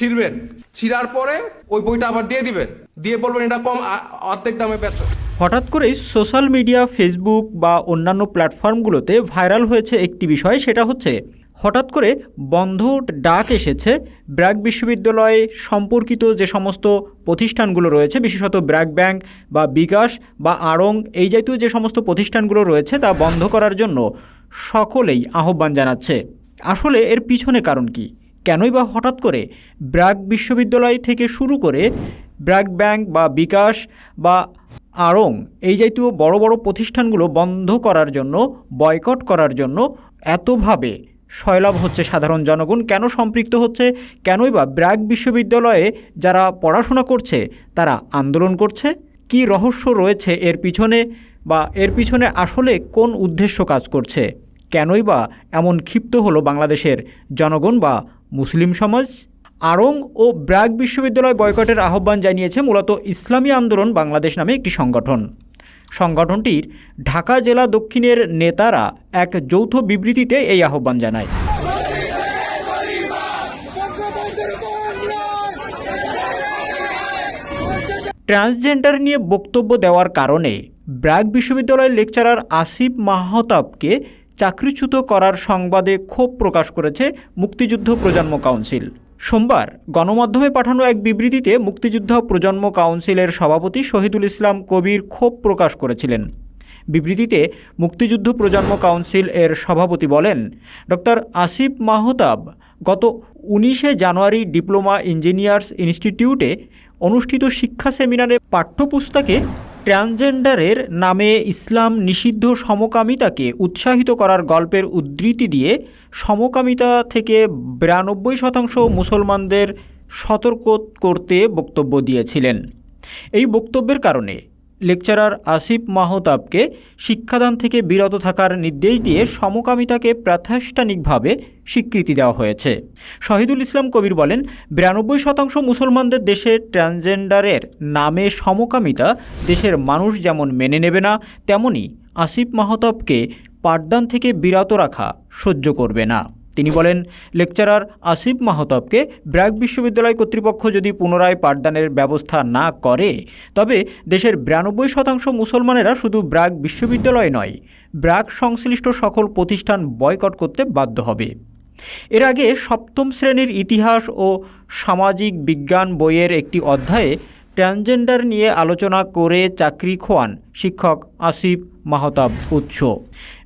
ছিঁড়বেন। ছিঁড়ার পরে ওই বইটা আবার দিয়ে দিবেন। দিয়ে বলবেন এটা কম অর্ধেক দামে বেচো। হঠাৎ করেই সোশ্যাল মিডিয়া, ফেসবুক বা অন্যান্য প্ল্যাটফর্মগুলোতে ভাইরাল হয়েছে একটি বিষয়, সেটা হচ্ছে হঠাৎ করে বন্ধ ডাক এসেছে ব্র্যাক বিশ্ববিদ্যালয়ে সম্পর্কিত যে সমস্ত প্রতিষ্ঠানগুলো রয়েছে, বিশেষত ব্র্যাক ব্যাংক বা বিকাশ বা আড়ং, এই জাতীয় যে সমস্ত প্রতিষ্ঠানগুলো রয়েছে, তা বন্ধ করার জন্য সকলেই আহ্বান জানাচ্ছে। আসলে এর পিছনে কারণ কি? কেনই বা হঠাৎ করে ব্র্যাক বিশ্ববিদ্যালয় থেকে শুরু করে ব্র্যাক ব্যাংক বা বিকাশ বা আড়ং এই জাতীয় বড় বড় প্রতিষ্ঠানগুলো বন্ধ করার জন্য, বয়কট করার জন্য এতভাবে সয়লাভ হচ্ছে সাধারণ জনগণ। কেন সম্পৃক্ত হচ্ছে? কেনই বা ব্র্যাক বিশ্ববিদ্যালয়ে যারা পড়াশোনা করছে, তারা আন্দোলন করছে? কি রহস্য রয়েছে এর পিছনে বা এর পিছনে আসলে কোন উদ্দেশ্য কাজ করছে? কেনই বা এমন ক্ষিপ্ত হলো বাংলাদেশের জনগণ বা মুসলিম সমাজ আড়ং ও ব্র্যাক বিশ্ববিদ্যালয় বয়কটের আহ্বান জানিয়েছে মূলত ইসলামী আন্দোলন বাংলাদেশ নামে একটি সংগঠন। সংগঠনটির ঢাকা জেলা দক্ষিণের নেতারা এক যৌথ বিবৃতিতে এই আহ্বান জানায়। ট্রান্সজেন্ডার নিয়ে বক্তব্য দেওয়ার কারণে ব্র্যাক বিশ্ববিদ্যালয়ের লেকচারার আসিফ মাহতাবকে চাকরিচ্যুত করার সংবাদে ক্ষোভ প্রকাশ করেছে মুক্তিযুদ্ধ প্রজন্ম কাউন্সিল। সোমবার গণমাধ্যমে পাঠানো এক বিবৃতিতে মুক্তিযুদ্ধ প্রজন্ম কাউন্সিলের সভাপতি শহীদুল ইসলাম কবির ক্ষোভ প্রকাশ করেছিলেন। বিবৃতিতে মুক্তিযুদ্ধ প্রজন্ম কাউন্সিল এর সভাপতি বলেন ডক্টর আসিফ মাহতাব গত উনিশে জানুয়ারি ডিপ্লোমা ইঞ্জিনিয়ার্স ইনস্টিটিউটে অনুষ্ঠিত শিক্ষা সেমিনারে পাঠ্যপুস্তকে ট্রান্সজেন্ডারের নামে ইসলাম নিষিদ্ধ সমকামিতাকে উৎসাহিত করার গল্পের উদ্ধৃতি দিয়ে সমকামিতা থেকে বিরানব্বই শতাংশ মুসলমানদের সতর্ক করতে বক্তব্য দিয়েছিলেন। এই বক্তব্যের কারণে লেকচারার আসিফ মাহতাবকে শিক্ষাদান থেকে বিরত থাকার নির্দেশ দিয়ে সমকামিতাকে প্রাতিষ্ঠানিকভাবে স্বীকৃতি দেওয়া হয়েছে। শহীদুল ইসলাম কবির বলেন, বিরানব্বই শতাংশ মুসলমানদের দেশে ট্রান্সজেন্ডারের নামে সমকামিতা দেশের মানুষ যেমন মেনে নেবে না, তেমনি আসিফ মাহতাবকে পাঠদান থেকে বিরত রাখা সহ্য করবে না। তিনি বলেন, লেকচারার আসিফ মাহতাবকে ব্র্যাক বিশ্ববিদ্যালয় কর্তৃপক্ষ যদি পুনরায় পাঠদানের ব্যবস্থা না করে, তবে দেশের বিরানব্বই শতাংশ মুসলমানেরা শুধু ব্র্যাক বিশ্ববিদ্যালয় নয়, ব্র্যাক সংশ্লিষ্ট সকল প্রতিষ্ঠান বয়কট করতে বাধ্য হবে। এর আগে সপ্তম শ্রেণির ইতিহাস ও সামাজিক বিজ্ঞান বইয়ের একটি অধ্যায়ে ট্রান্সজেন্ডার নিয়ে আলোচনা করে চাকরি খোয়ান শিক্ষক আসিফ মাহতাব উৎস।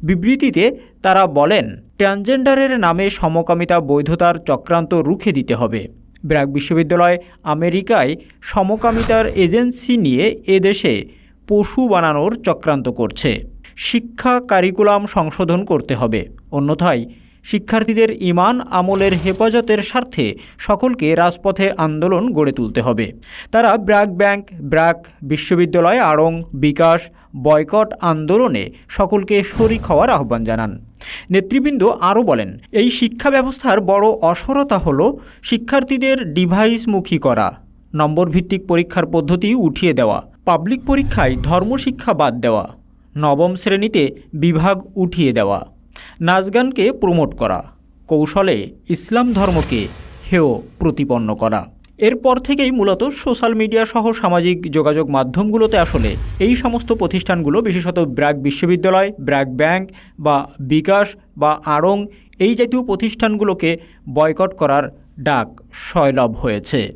বিবৃতিতে তারা বলেন ট্রান্সজেন্ডারের নামে সমকামিতা বৈধতার চক্রান্ত রুখে দিতে হবে। ব্র্যাক বিশ্ববিদ্যালয় আমেরিকায় সমকামিতার এজেন্সি নিয়ে এদেশে পশু বানানোর চক্রান্ত করছে। শিক্ষা কারিকুলাম সংশোধন করতে হবে। অন্যথায় শিক্ষার্থীদের ইমান আমলের হেফাজতের স্বার্থে সকলকে রাজপথে আন্দোলন গড়ে তুলতে হবে। তারা ব্র্যাক ব্যাংক, ব্র্যাক বিশ্ববিদ্যালয়, আড়ং, বিকাশ, বয়কট আন্দোলনে সকলকে শরিক হওয়ার আহ্বান জানান। নেতৃবৃন্দ আরও বলেন, এই শিক্ষা ব্যবস্থার বড় অসরতা হল শিক্ষার্থীদের ডিভাইসমুখী করা নম্বর ভিত্তিক পরীক্ষার পদ্ধতি উঠিয়ে দেওয়া, পাবলিক পরীক্ষায় ধর্মশিক্ষা বাদ দেওয়া, নবম শ্রেণীতে বিভাগ উঠিয়ে দেওয়া। নাচগানকে প্রমোট করা, কৌশলে ইসলাম ধর্মকে হেয় প্রতিপন্ন করা। এরপর থেকেই মূলত সোশ্যাল মিডিয়া সহ সামাজিক যোগাযোগ মাধ্যমগুলোতে আসলে এই সমস্ত প্রতিষ্ঠানগুলো, বিশেষত ব্র্যাক বিশ্ববিদ্যালয়, ব্র্যাক ব্যাংক বা বিকাশ বা আড়ং, এই জাতীয় প্রতিষ্ঠানগুলোকে বয়কট করার ডাক সয়লাভ হয়েছে।